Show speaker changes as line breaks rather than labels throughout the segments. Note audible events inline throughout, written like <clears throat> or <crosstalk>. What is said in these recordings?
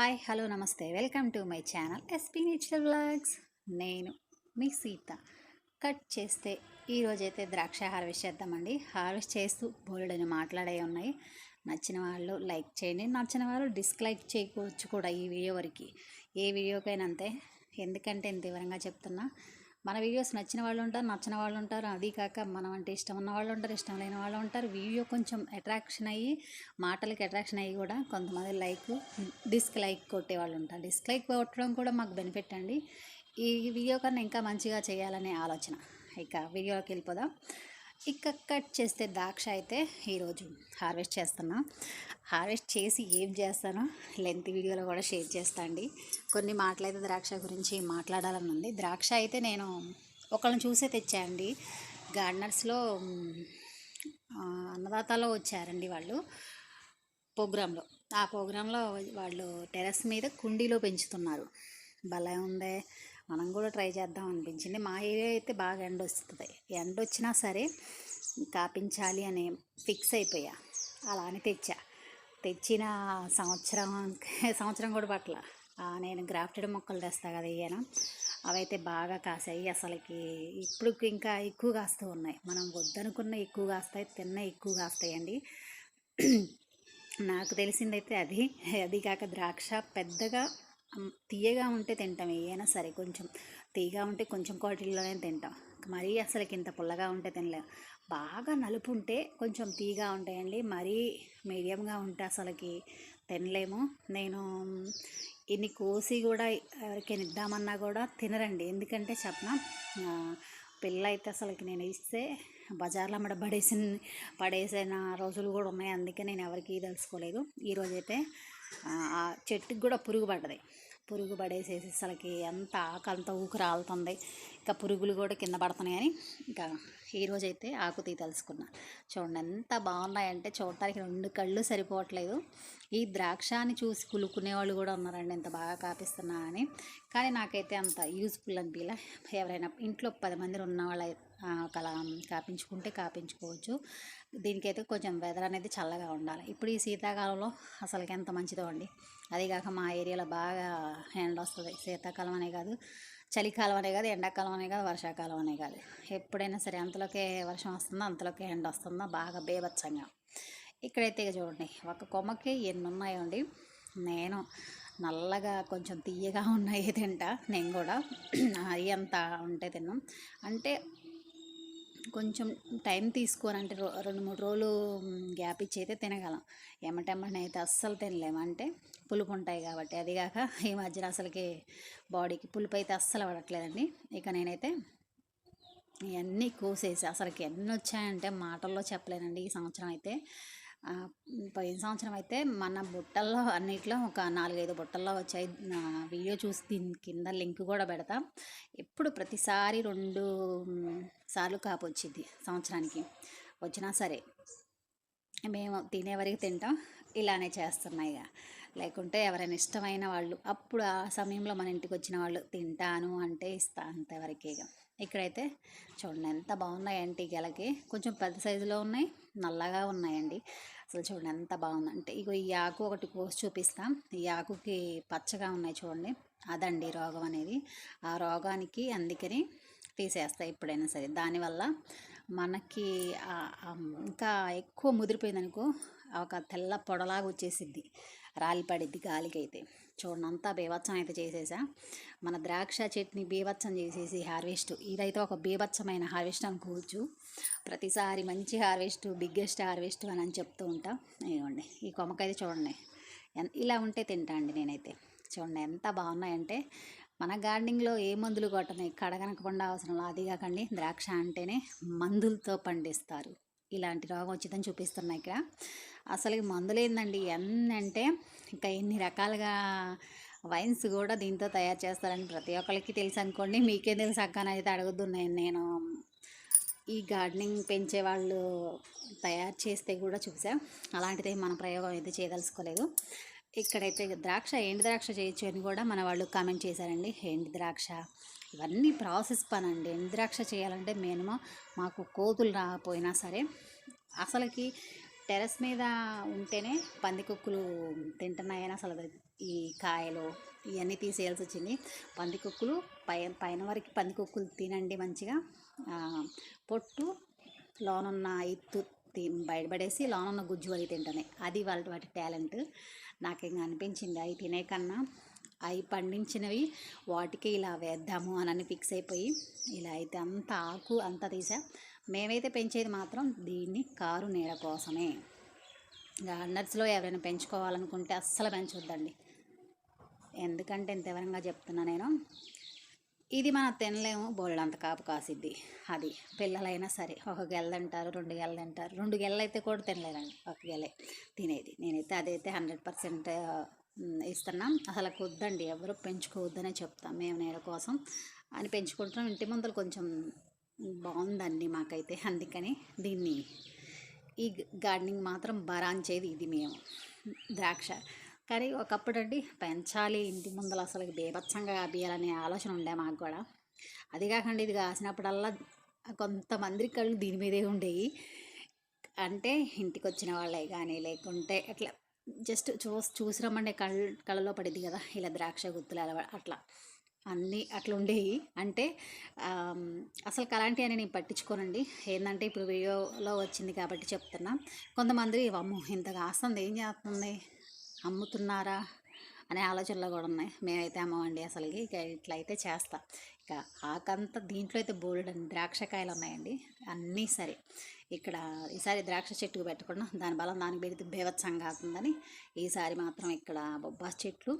Hi hello నమస్తే. Welcome to my channel SP nature blogs నేను మీ సీత. కట్ చేస్తే ఈరోజైతే ద్రాక్ష హార్వెస్ట్ చేద్దామండి. హార్వెస్ట్ చేస్తూ బోల్డని మాట్లాడే ఉన్నాయి. నచ్చిన వాళ్ళు లైక్ చేయండి. నచ్చిన వాళ్ళు డిస్లైక్ చేయవచ్చు కూడా ఈ వీడియో వరకు. ఏ వీడియోకైనా అంతే. ఎందుకంటే ఇంత వివరంగా చెప్తున్నా. మన వీడియోస్ నచ్చిన వాళ్ళు ఉంటారు నచ్చిన వాళ్ళు ఉంటారు. అది కాక మనం అంటే ఇష్టం ఉన్న వాళ్ళు ఉంటారు ఇష్టం లేని వాళ్ళు ఉంటారు. వీడియో కొంచెం అట్రాక్షన్ అయ్యి మాటలకి అట్రాక్షన్ అయ్యి కూడా కొంతమంది లైక్ డిస్క్ లైక్ కొట్టే వాళ్ళు ఉంటారు. డిస్క్ లైక్ కొట్టడం కూడా మాకు బెనిఫిట్ అండి. ఈ వీడియో కన్నా ఇంకా మంచిగా చేయాలనే ఆలోచన. ఇక వీడియోలోకి వెళ్ళిపోదాం. ఇక కట్ చేస్తే ద్రాక్ష అయితే ఈరోజు హార్వెస్ట్ చేస్తున్నా. హార్వెస్ట్ చేసి ఏం చేస్తానో లెంత్ వీడియోలో కూడా షేర్ చేస్తా అండి. కొన్ని మాటలైతే ద్రాక్ష గురించి మాట్లాడాలని ఉంది. ద్రాక్ష అయితే నేను ఒకళ్ళని చూసే తెచ్చా అండి. గార్డనర్స్లో అన్నదాతలో వచ్చారండి వాళ్ళు. ప్రోగ్రాంలో ఆ ప్రోగ్రాంలో వాళ్ళు టెర్రస్ మీద కుండీలో పెంచుతున్నారు. భలే ఉందే. మనం కూడా ట్రై చేద్దాం అనిపించింది. మా ఏరియా అయితే బాగా ఎండ వస్తుంది. ఎండ వచ్చినా సరే కాపించాలి అని ఫిక్స్ అయిపోయా. అలా అని తెచ్చా. తెచ్చిన సంవత్సరం <laughs> సంవత్సరం కూడా పట్ల. నేను గ్రాఫ్టెడ్ మొక్కలు తెస్తా కదా ఇయ్యాను అవైతే బాగా కాసాయి. అసలుకి ఇప్పుడు ఇంకా ఎక్కువ కాస్తూ ఉన్నాయి. మనం వద్దనుకున్న ఎక్కువ కాస్తాయి తిన్న ఎక్కువ కాస్తాయండి. <clears throat> నాకు తెలిసిందైతే అది. అది కాక ద్రాక్ష పెద్దగా తీయగా ఉంటే తింటాం ఏదైనా సరే కొంచెం తీయగా ఉంటే కొంచెం క్వాలిటీలోనే తింటాం. మరీ అసలుకి ఇంత పుల్లగా ఉంటే తినలేం. బాగా నలుపు ఉంటే కొంచెం తీగా ఉంటాయండి. మరీ మీడియంగా ఉంటే అసలుకి తినలేము. నేను ఇన్ని కోసి కూడా ఎవరికైనా ఇద్దామన్నా కూడా తినరండి. ఎందుకంటే చెప్పనా పిల్ల అయితే అసలుకి నేను ఇస్తే బజార్లో అమ్మడ పడేసిన పడేసిన రోజులు కూడా ఉన్నాయి. అందుకే నేను ఎవరికి తెలుసుకోలేదు. ఈరోజైతే ఆ చెట్టుకి కూడా పురుగు పడ్డది. పురుగు పడేసేసి అసలుకి ఎంత ఆకంతా ఊకు రాలుతుంది ఇంకా పురుగులు కూడా కింద పడుతున్నాయని ఇంకా ఈరోజు ఆకు ఆకుతీ తెలుసుకున్నా. చూడండి ఎంత బాగున్నాయంటే చూడటానికి రెండు కళ్ళు సరిపోవట్లేదు. ఈ ద్రాక్షాన్ని చూసి కులుకునే వాళ్ళు కూడా ఉన్నారండి. ఎంత బాగా కాపిస్తున్నా అని. కానీ నాకైతే అంత యూజ్ఫుల్ అనిపించలే ఎవరైనా ఇంట్లో పది మంది ఉన్న వాళ్ళ కలా కాపించుకుంటే కాపించుకోవచ్చు. దీనికైతే కొంచెం వెదర్ అనేది చల్లగా ఉండాలి. ఇప్పుడు ఈ శీతాకాలంలో అసలుకి ఎంత మంచిదో అండి. అదిగాక మా ఏరియాలో బాగా ఎండ వస్తుంది. శీతాకాలం అనే కాదు చలికాలం అనే కాదు ఎండాకాలం అనే కాదు వర్షాకాలం అనే కాదు. ఎప్పుడైనా సరే అంతలోకే వర్షం వస్తుందో అంతలోకే ఎండ వస్తుందో బాగా బేభత్సంగా. ఇక్కడైతే ఇక చూడండి ఒక కొమ్మకి ఎన్ని ఉన్నాయో అండి నేను నల్లగా కొంచెం తీయగా ఉన్నాయి తింటా నేను కూడా అవి అంత ఉంటే తిన్నాం. అంటే కొంచెం టైం తీసుకొని అంటే రో- రెండు మూడు రోజులు గ్యాప్ ఇచ్చి అయితే తినగలం. ఎమ్మటెమ్మటనే అయితే అస్సలు తినలేము. అంటే పులుపు ఉంటాయి కాబట్టి అదిగాక ఈ మధ్యన అసలుకి బాడీకి పులుపు అయితే అస్సలు పడట్లేదండి. ఇక నేనైతే ఇవన్నీ కోసేసి అసలుకి ఎన్ని వచ్చాయంటే మాటల్లో చెప్పలేనండి ఈ సంవత్సరం అయితే. పోయిన సంవత్సరం అయితే మన బుట్టల్లో అన్నిట్లో ఒక నాలుగైదు బుట్టల్లో వచ్చాయి. వీడియో చూసి దీని కింద లింక్ కూడా పెడతాం. ఎప్పుడు ప్రతిసారి రెండు సార్లు కాపు వచ్చింది సంవత్సరానికి. వచ్చినా సరే మేము తినేవరకు తింటాం. ఇలానే చేస్తున్నాయి ఇక లేకుంటే ఎవరైనా ఇష్టమైన వాళ్ళు అప్పుడు ఆ సమయంలో మన ఇంటికి వచ్చిన వాళ్ళు తింటాను అంటే ఇస్తా అంతవరకే ఇక ఇక్కడైతే చూడండి ఎంత బాగున్నాయండి గెలకి. కొంచెం పెద్ద సైజులో ఉన్నాయి నల్లగా ఉన్నాయండి. అసలు చూడండి ఎంత బాగుందంటే ఇగో ఈ ఆకు ఒకటి కోసి చూపిస్తాం. ఈ ఆకుకి పచ్చగా ఉన్నాయి చూడండి. అదండి రోగం అనేది. ఆ రోగానికి అందుకని తీసేస్తాయి ఎప్పుడైనా సరే. దానివల్ల మనకి ఇంకా ఎక్కువ ముదిరిపోయిందనుకో ఒక తెల్ల పొడలాగా వచ్చేసిద్ది. రాలిపడిద్ది గాలికి అయితే చూడండి అంతా బీభత్సం అయితే చేసేసా. మన ద్రాక్ష చట్నీ బీభత్సం చేసేసి హార్వెస్ట్. ఇదైతే ఒక బీభత్సమైన హార్వెస్ట్ అనుకోవచ్చు. ప్రతిసారి మంచి హార్వెస్ట్ బిగ్గెస్ట్ హార్వెస్ట్ అని అని చెప్తూ ఉంటా. ఇవ్వండి ఈ కొమ్మకైతే చూడండి. ఇలా ఉంటే తింటా అండి నేనైతే. చూడండి ఎంత బాగున్నాయంటే మన గార్డెనింగ్లో ఏ మందులు కొట్టని కడగనకుండా అవసరం అది కాకండి ద్రాక్ష అంటేనే మందులతో పండిస్తారు. ఇలాంటి రోగం వచ్చిందని చూపిస్తున్నా ఇక్కడ. అసలు మందులేందండి మందులు అంటే ఇంకా ఎన్ని రకాలుగా వైన్స్ కూడా దీంతో తయారు చేస్తారని ప్రతి ఒక్కరికి తెలుసు అనుకోండి. మీకే తెలుసు అక్కనైతే అని అడుగుతున్నాను నేను ఈ గార్డెనింగ్ పెంచే వాళ్ళు తయారు చేస్తే కూడా చూసా. అలాంటిది మన ప్రయోగం అయితే చేయదలుచుకోలేదు. ఇక్కడైతే ద్రాక్ష ఎండు ద్రాక్ష చేయొచ్చు అని కూడా మన వాళ్ళు కామెంట్ చేశారండి. ఎండు ద్రాక్ష? ఇవన్నీ ప్రాసెస్ పని అండి ఎండు చేయాలంటే మినిమం మాకు కోతులు రాకపోయినా సరే అసలుకి టెరస్ మీద ఉంటేనే పందికొక్కులు తింటున్నాయని అసలు ఈ కాయలు ఇవన్నీ తీసేయాల్సి వచ్చింది. పందికొక్కులు పై పైన వరకు పందికొక్కులు తినండి మంచిగా. పొట్టు లోనున్న ఇత్తు తి బయటపడేసి లోనున్న గుజ్జు వరకు తింటానే. అది వాళ్ళ వాటి టాలెంట్. నాకు ఇంకా అనిపించింది? అవి తినే కన్నా అవి పండించినవి వాటికి ఇలా వేద్దాము అని ఫిక్స్ అయిపోయి ఇలా అయితే అంత ఆకు అంతా తీసా. మేమైతే పెంచేది మాత్రం దీన్ని కారు నీడ కోసమే. గార్డనర్స్లో ఎవరైనా పెంచుకోవాలనుకుంటే అస్సలు పెంచొద్దండి. ఎందుకంటే ఇంత వివరంగా చెప్తున్నా నేను. ఇది మనం తినలేము బోల్డ్ అంత కాపు కాసిద్ది. అది పిల్లలైనా సరే ఒక గెల్ల తింటారు రెండు గెల్ల తింటారు రెండు గెల్ల అయితే కూడా తినలేదండి ఒక గెలే తినేది. నేనైతే అదైతే హండ్రెడ్ పర్సెంట్ ఇస్తున్నాం. అసలు వద్దండి. ఎవరు పెంచుకోవద్దనే చెప్తాం. మేము నేల కోసం అని పెంచుకుంటున్నాం. ఇంటి ముందర కొంచెం బాగుందండి మాకైతే అందుకని దీన్ని. ఈ గార్డెనింగ్ మాత్రం బరాంచేది ఇది మేము. ద్రాక్ష. కానీ ఒకప్పుడు అండి పెంచాలి ఇంటి ముందర అసలు బీభత్సంగా కాపియాలనే ఆలోచన ఉండే మాకు కూడా. అది కాకుండా ఇది కాసినప్పుడల్లా కొంతమంది కళ్ళు దీని మీదే ఉండేవి. అంటే ఇంటికి వచ్చిన వాళ్ళే కానీ లేకుంటే అట్లా జస్ట్ చూ చూసి రమ్మంటే కళ్ళు కళ్ళలో పడింది కదా ఇలా ద్రాక్ష గుత్తులు అలా అట్లా. అన్నీ అట్లా ఉండేవి అంటే అసలు అలాంటివి అని నేను పట్టించుకోనండి. ఏంటంటే ఇప్పుడు వీడియోలో వచ్చింది కాబట్టి చెప్తున్నా. కొంతమంది అమ్మో ఇంత కాస్తుంది ఏం చేస్తుంది? అమ్ముతున్నారా? అనే ఆలోచనలు కూడా ఉన్నాయి. మేమైతే అమ్మమండి అసలుకి. ఇక ఇట్లా అయితే చేస్తా. ఇక ఆకంతా దీంట్లో అయితే బోల్డ్ అని ద్రాక్షకాయలు ఉన్నాయండి. అన్నీ సరే. ఇక్కడ ఈసారి ద్రాక్ష చెట్టుకు పెట్టకుండా దాని బలం దానికి పెడితే బేవత్సంగా అవుతుందని ఈసారి మాత్రం ఇక్కడ బొబ్బాస్ చెట్లు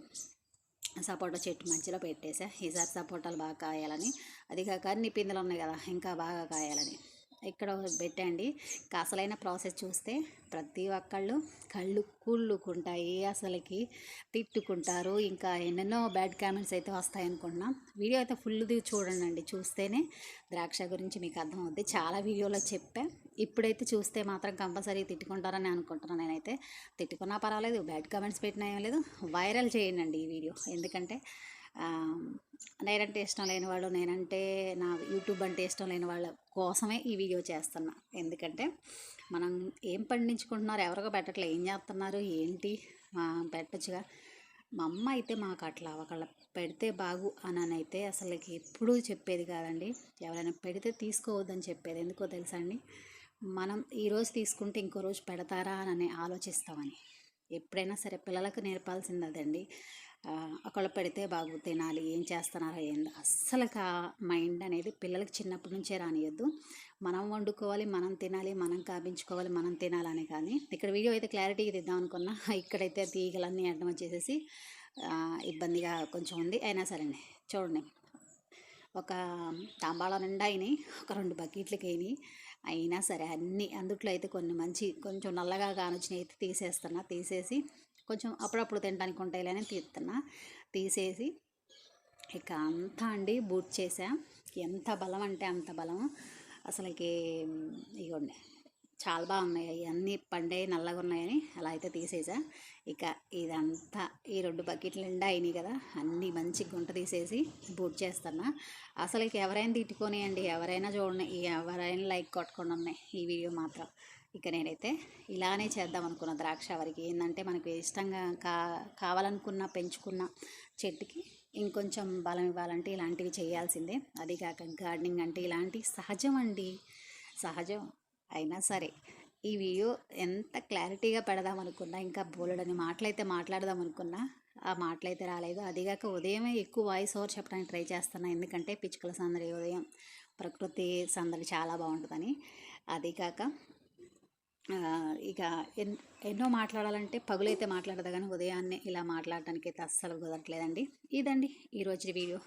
సపోటా చెట్టు మధ్యలో పెట్టేసా ఈసారి సపోటాలు బాగా కాయాలని. అది కాక అన్ని పిందెలు ఉన్నాయి కదా ఇంకా బాగా కాయాలని. ఇక్కడ పెట్టండి. కాసలైన అసలైన ప్రాసెస్ చూస్తే ప్రతి ఒక్కళ్ళు కళ్ళు కూళ్ళుకుంటాయి అసలుకి తిట్టుకుంటారు. ఇంకా ఎన్నెన్నో బ్యాడ్ కామెంట్స్ అయితే వస్తాయనుకుంటున్నాం వీడియో అయితే ఫుల్ది చూడండి చూస్తేనే ద్రాక్ష గురించి మీకు అర్థమవుద్ది. చాలా వీడియోలో చెప్పా. ఇప్పుడైతే చూస్తే మాత్రం కంపల్సరీ తిట్టుకుంటారని అనుకుంటున్నాను నేనైతే. తిట్టుకున్నా పర్వాలేదు బ్యాడ్ కామెంట్స్ పెట్టినా ఏం లేదు. వైరల్ చేయండి ఈ వీడియో. ఎందుకంటే నేనంటే ఇష్టం లేని వాళ్ళు నేనంటే నా యూట్యూబ్ అంటే ఇష్టం లేని వాళ్ళ కోసమే ఈ వీడియో చేస్తున్నా. ఎందుకంటే మనం ఏం పండించుకుంటున్నారు ఎవరికో పెట్టట్లే ఏం చేస్తున్నారు ఏంటి పెట్టచ్చుగా. మా అమ్మ అయితే మాకు అట్లా ఒకళ్ళ పెడితే బాగు అని అయితే అసలుకి ఎప్పుడూ చెప్పేది కాదండి. ఎవరైనా పెడితే తీసుకోవద్దని చెప్పేది ఎందుకో తెలుసా అండి? మనం ఈరోజు తీసుకుంటే ఇంకో రోజు పెడతారా అని ఆలోచిస్తామని. ఎప్పుడైనా సరే పిల్లలకు నేర్పాల్సింది అదండి. ఒకళ్ళు పెడితే బాగు తినాలి ఏం చేస్తున్నారో ఏందో? అస్సలు కా మైండ్ అనేది పిల్లలకి చిన్నప్పటి నుంచే రానియద్దు. మనం వండుకోవాలి మనం తినాలి మనం కాపించుకోవాలి మనం తినాలని కానీ. ఇక్కడ వీడియో అయితే క్లారిటీగా తీద్దాం అనుకున్నా. <laughs> ఇక్కడైతే తీగలన్నీ అడ్డం వచ్చేసేసి ఇబ్బందిగా కొంచెం ఉంది. అయినా సరే చూడండి. ఒక తాంబాళం నిండా అయినాయి ఒక రెండు బకెట్లకి అయినాయి. అయినా సరే అన్నీ అందుట్లో అయితే కొన్ని మంచి కొంచెం నల్లగా కానొచ్చినాయి అయితే తీసేస్తున్నా. తీసేసి కొంచెం అప్పుడప్పుడు తినడానికి ఉంటాయిలేని తీస్తున్నా. తీసేసి ఇక అంతా అండి బూట్ చేసా. ఎంత బలం అంటే అంత బలం. అసలుకి ఇగోండి చాలా బాగున్నాయి. అవి అన్నీ పండే నల్లగా ఉన్నాయని అలా అయితే తీసేసా. ఇక ఇదంతా ఈ రెండు బకెట్లు నిండా అయినాయి కదా అన్నీ మంచి గుంట తీసేసి బూట్ చేస్తున్నా. అసలు ఎవరైనా తిట్టుకొని అండి ఎవరైనా చూడండి ఎవరైనా లైక్ కొట్టుకొని ఉన్నాయి ఈ వీడియో మాత్రం. ఇక నేనైతే ఇలానే చేద్దాం అనుకున్న ద్రాక్ష వరకు. ఏంటంటే మనకు ఇష్టంగా కా కావాలనుకున్న పెంచుకున్న చెట్టుకి ఇంకొంచెం బలం ఇవ్వాలంటే ఇలాంటివి చేయాల్సిందే. అది కాక గార్డెనింగ్ అంటే ఇలాంటి సహజం అండి. సహజం అయినా సరే. ఈ వీడియో ఎంత క్లారిటీగా పెడదాం అనుకున్నా ఇంకా బోలెడని మాటలైతే మాట్లాడదాం అనుకున్నా ఆ మాటలైతే రాలేదు. అదిగాక ఉదయమే ఎక్కువ వాయిస్ ఓవర్ చెప్పడానికి ట్రై చేస్తున్నా. ఎందుకంటే పిచ్చుకల సందడి ఉదయం ప్రకృతి సందడి చాలా బాగుంటుందని. అదిగాక ఇక ఎన్ ఎన్నో మాట్లాడాలంటే పగులైతే మాట్లాడదు కానీ ఉదయాన్నే ఇలా మాట్లాడటానికి అయితే అస్సలు కుదరట్లేదండి. ఇదండి ఈరోజు వీడియో.